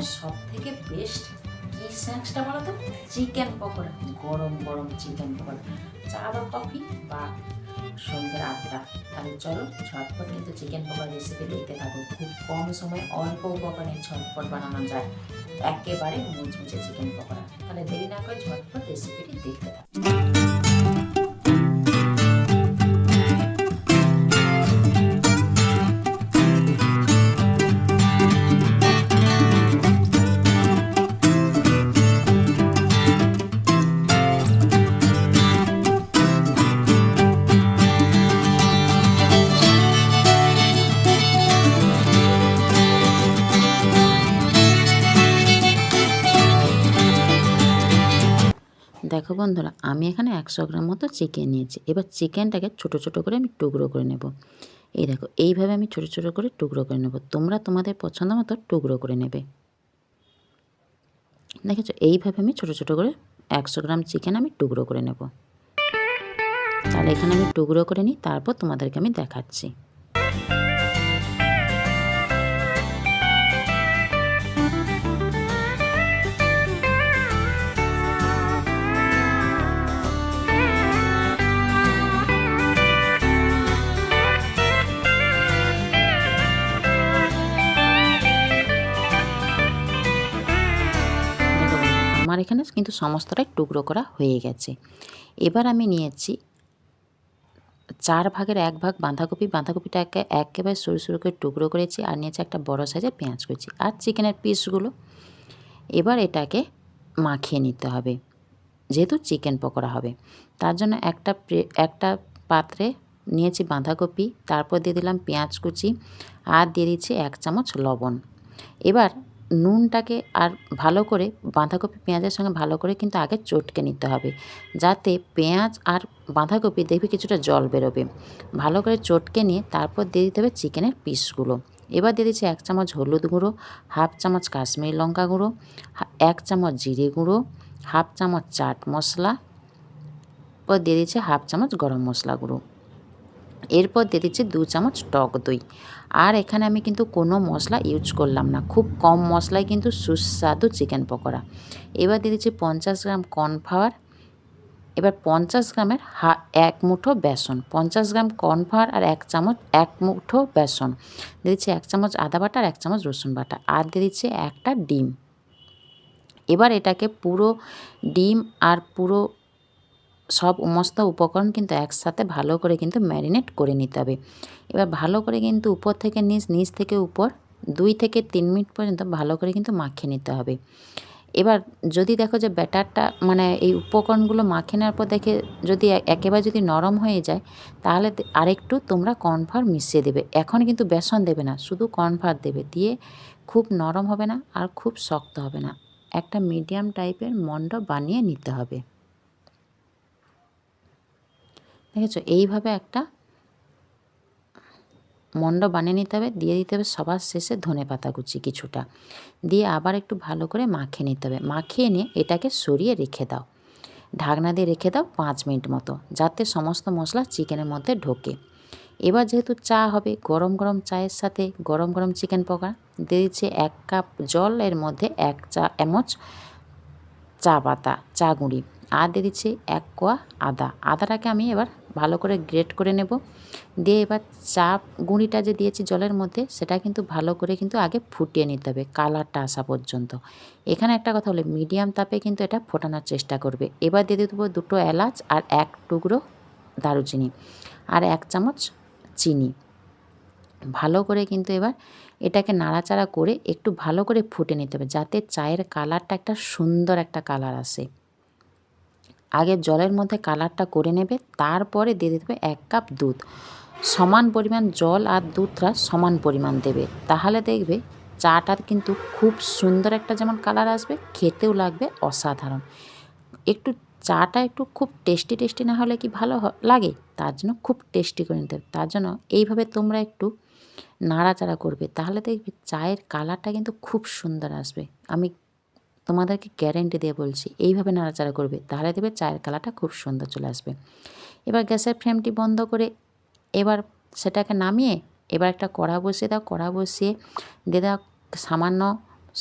গরমকালে সব থেকে বেস্ট কি স্ন্যাক্সটা বলো তো? চিকেন পকোড়া, গরম গরম চিকেন পকোড়া। চা বা কফি বা সন্ধ্যের আড্ডা তাহলে চলো ঝটপট কিন্তু চিকেন পকোড়া রেসিপি দেখতে থাকো। খুব কম সময় অল্প উপকরণে ঝটপট বানানো যায়। একেবারে মুচমুচে চিকেন পকোড়া। তাহলে দেরি না করে ঝটপট রেসিপিটি দেখতে থাকো। দেখো বন্ধুরা, আমি এখানে একশো গ্রাম মতো চিকেন নিয়েছি। এবার চিকেনটাকে ছোট ছোট করে আমি টুকরো করে নেব। এই দেখো, এইভাবে আমি ছোট ছোট করে টুকরো করে নেব। তোমরা তোমাদের পছন্দ মতো টুকরো করে নেবে। দেখেছ? এইভাবে আমি ছোট ছোট করে একশো গ্রাম চিকেন আমি টুকরো করে নেব। তাহলে এখানে আমি টুকরো করে নিই, তারপর তোমাদেরকে আমি দেখাচ্ছি। এখানে কিন্তু সমস্তটাই টুকরো করা হয়ে গেছে। এবার আমি নিয়েছি চার ভাগের এক ভাগ বাঁধাকপি। বাঁধাকপিটাকে একেবারে সরু সরু করে টুকরো করেছি আর নিয়েছি একটা বড় সাইজের পেঁয়াজ করেছি আর চিকেনের পিসগুলো। এবার এটাকে মাখিয়ে নিতে হবে, যেহেতু চিকেন পকোড়া হবে। তার জন্য একটা একটা পাত্রে নিয়েছি বাঁধাকপি, তারপর দিয়ে দিলাম পেঁয়াজ কুচি আর দিয়ে দিচ্ছি এক চামচ লবণ। এবার নুনটাকে আর ভালো করে বাঁধাকপি পেঁয়াজের সঙ্গে ভালো করে কিন্তু আগে চটকে নিতে হবে। যাতে পেঁয়াজ আর বাঁধাকপি দেখবে কিছুটা জল বেরোবে। ভালো করে চটকে নিয়ে তারপর দিয়ে দিতে হবে চিকেনের পিসগুলো। এবার দিয়ে দিচ্ছি এক চামচ হলুদ গুঁড়ো, হাফ চামচ কাশ্মীরি লঙ্কা গুঁড়ো এক চামচ জিরে গুঁড়ো, হাফ চামচ চাট মশলা এরপর দিয়ে দিচ্ছি হাফ চামচ গরম মশলা গুঁড়ো। এরপর দিয়ে দিচ্ছি দু চামচ টক দই। আর এখানে আমি কিন্তু কোনো মশলা ইউজ করলাম না। খুব কম মশলায় কিন্তু সুস্বাদু চিকেন পকোড়া। এবার দিয়ে দিচ্ছি পঞ্চাশ গ্রাম কর্নফ্লাওয়ার। এবার পঞ্চাশ গ্রামের হা, এক মুঠো বেসন। পঞ্চাশ গ্রাম কর্নফ্লাওয়ার আর এক চামচ, এক মুঠো বেসন। দিয়ে দিচ্ছি এক চামচ আদা বাটা আর এক চামচ রসুন বাটা। আর দিয়ে দিচ্ছি একটা ডিম। এবার এটাকে পুরো ডিম আর পুরো সব সমস্ত উপকরণ কিন্তু একসাথে ভালো করে কিন্তু ম্যারিনেট করে নিতে হবে। এবার ভালো করে কিন্তু উপর থেকে নিচ নিচ থেকে উপর, দুই থেকে তিন মিনিট পর্যন্ত ভালো করে কিন্তু মাখিয়ে নিতে হবে। এবার যদি দেখো যে ব্যাটারটা মানে এই উপকরণগুলো মাখে নেওয়ার পর দেখে যদি একেবারে যদি নরম হয়ে যায়, তাহলে আরেকটু তোমরা কর্নফ্লাওয়ার মিশিয়ে দেবে। এখন কিন্তু বেসন দেবে না, শুধু কর্নফ্লাওয়ার দেবে। দিয়ে খুব নরম হবে না আর খুব শক্ত হবে না। একটা মিডিয়াম টাইপের মন্ড বানিয়ে নিতে হবে। দেখেছ? এইভাবে একটা মন্ড বানিয়ে নিতে হবে, দিয়ে দিতে হবে সবার শেষে ধনে পাতা কুচি কিছুটা। দিয়ে আবার একটু ভালো করে মাখিয়ে নিতে হবে। মাখিয়ে নিয়ে এটাকে সরিয়ে রেখে দাও। ঢাকনা দিয়ে রেখে দাও পাঁচ মিনিট মতো, যাতে সমস্ত মশলা চিকেনের মধ্যে ঢোকে। এবার যেহেতু চা হবে, গরম গরম চায়ের সাথে গরম গরম চিকেন পকোড়া দিয়ে দিচ্ছে এক কাপ জল, এর মধ্যে এক চা এমচ চা পাতা, চা গুঁড়ি। আর দিয়ে দিচ্ছি এক কোয়া আদা। আদাটাকে আমি এবার ভালো করে গ্রেট করে নেব। দিয়ে এবার চা গুঁড়িটা যে দিয়েছি জলের মধ্যে, সেটা কিন্তু ভালো করে কিন্তু আগে ফুটিয়ে নিতে হবে কালারটা আসা পর্যন্ত। এখানে একটা কথা হলো মিডিয়াম তাপে কিন্তু এটা ফোটানোর চেষ্টা করবে। এবার দিয়ে দেবো দুটো এলাচ আর এক টুকরো দারুচিনি আর এক চামচ চিনি। ভালো করে কিন্তু এবার এটাকে নাড়াচাড়া করে একটু ভালো করে ফুটে নিতে হবে, যাতে চায়ের কালারটা একটা সুন্দর একটা কালার আসে। আগে জলের মধ্যে কালারটা করে নেবে, তারপরে দিয়ে দিতে হবে এক কাপ দুধ। সমান পরিমাণ জল আর দুধটা সমান পরিমাণ দেবে। তাহলে দেখবে চাটার কিন্তু খুব সুন্দর একটা যেমন কালার আসবে, খেতেও লাগবে অসাধারণ। একটু চাটা একটু খুব টেস্টি টেস্টি না হলে কি ভালো লাগে? তার জন্য খুব টেস্টি করে নিতে হবে। তার জন্য এইভাবে তোমরা একটু নাড়াচাড়া করবে। তাহলে দেখবে চায়ের কালারটা কিন্তু খুব সুন্দর আসবে। আমি তোমাদেরকে গ্যারেন্টি দিয়ে বলছি, এইভাবে নাড়াচাড়া করবে, তাহলে দেখবে চায়ের কালারটা খুব সুন্দর চলে আসবে। এবার গ্যাসের ফ্লেমটি বন্ধ করে এবার সেটাকে নামিয়ে এবার একটা কড়া বসিয়ে দাও, কড়া বসিয়ে দিয়ে দাও সামান্য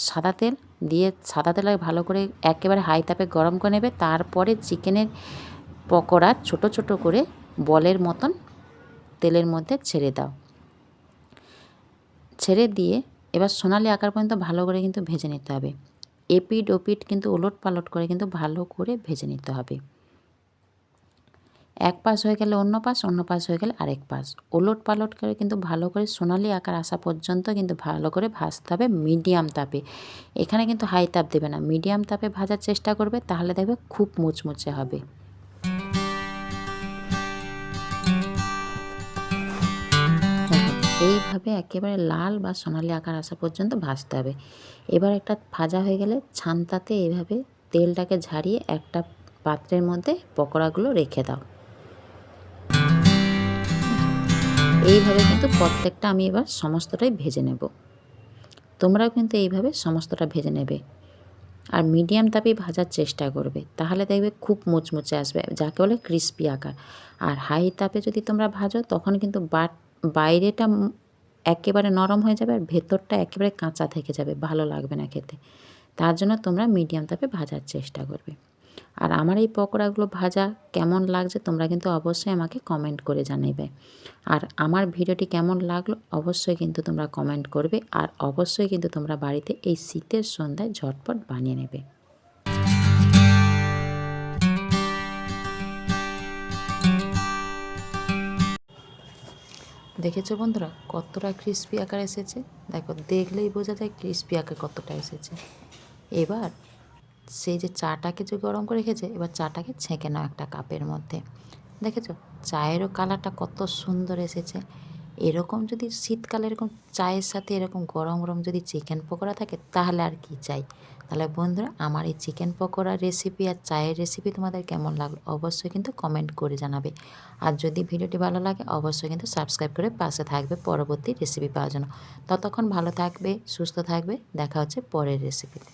সাদা তেল, দিয়ে সাদা তেলে ভালো করে একেবারে হাই তাপে গরম করে নেবে, তারপরে চিকেনের পকোড়া ছোট ছোট করে বলের মতন তেলের মধ্যে ছেড়ে দাও। ছেড়ে দিয়ে এবার সোনালি আকার পর্যন্ত ভালো করে কিন্তু ভেজে নিতে হবে। এপিট ওপিড কিন্তু ওলট পালট করে কিন্তু ভালো করে ভেজে নিতে হবে। এক পাশ হয়ে গেলে অন্য পাশ অন্য পাশ হয়ে গেলে আরেক পাশ। ওলট পালট করে কিন্তু ভালো করে সোনালি আকার আসা পর্যন্ত কিন্তু ভালো করে ভাজতে হবে মিডিয়াম তাপে। এখানে কিন্তু হাই তাপ দেবে না। মিডিয়াম তাপে ভাজার চেষ্টা করবে, তাহলে দেখবে খুব মুচমুচে হবে। এইভাবে একেবারে লাল বা সোনালি আকার আসা পর্যন্ত ভাজতে হবে। এবার একটা ভাজা হয়ে গেলে ছান্তাতে এইভাবে তেলটাকে ঝারিয়ে একটা পাত্রের মধ্যে পকোড়াগুলো রেখে দাও। এইভাবে কিন্তু প্রত্যেকটা আমি এবার সমস্তটাই ভেজে নেব। তোমরাও কিন্তু এইভাবে সমস্তটা ভেজে নেবে। আর মিডিয়াম তাপে ভাজার চেষ্টা করবে, তাহলে দেখবে খুব মুচমুচে আসবে, যাকে বলে ক্রিস্পি আকার। আর হাই তাপে যদি তোমরা ভাজো, তখন কিন্তু বাট বাইরেটা একেবারে নরম হয়ে যাবে আর ভেতরটা একেবারে কাঁচা থেকে যাবে, ভালো লাগবে না খেতে। তার জন্য তোমরা মিডিয়াম তাপে ভাজার চেষ্টা করবে। আর আমার এই পকোড়াগুলো ভাজা কেমন লাগছে তোমরা কিন্তু অবশ্যই আমাকে কমেন্ট করে জানাবে আর আমার ভিডিওটি কেমন লাগল অবশ্যই কিন্তু তোমরা কমেন্ট করবে। আর অবশ্যই কিন্তু তোমরা বাড়িতে এই শীতের সন্ধ্যায় ঝটপট বানিয়ে নেবে। দেখেছ বন্ধুরা, কতটা ক্রিস্পি আকার এসেছে? দেখো, দেখলেই বোঝা যায় ক্রিস্পি আকার কতটা এসেছে। এবার সেই যে চাটাকে যে গরম করে রেখেছে, এবার চাটাকে ছেঁকে নাও একটা কাপের মধ্যে। দেখেছ? চায়েরও কালারটা কত সুন্দর এসেছে। এরকম যদি শীতকালে এরকম চায়ের সাথে এরকম গরম গরম যদি চিকেন পকোড়া থাকে, তাহলে আর কি চাই? তাহলে বন্ধুরা, আমার এই চিকেন পকোড়ার রেসিপি আর চায়ের রেসিপি তোমাদের কেমন লাগল অবশ্যই কিন্তু কমেন্ট করে জানাবে। আর যদি ভিডিওটি ভালো লাগে, অবশ্যই কিন্তু সাবস্ক্রাইব করে পাশে থাকবে পরবর্তী রেসিপি পাওয়ার জন্য। ততক্ষণ ভালো থাকবে, সুস্থ থাকবে, দেখা হচ্ছে পরের রেসিপিতে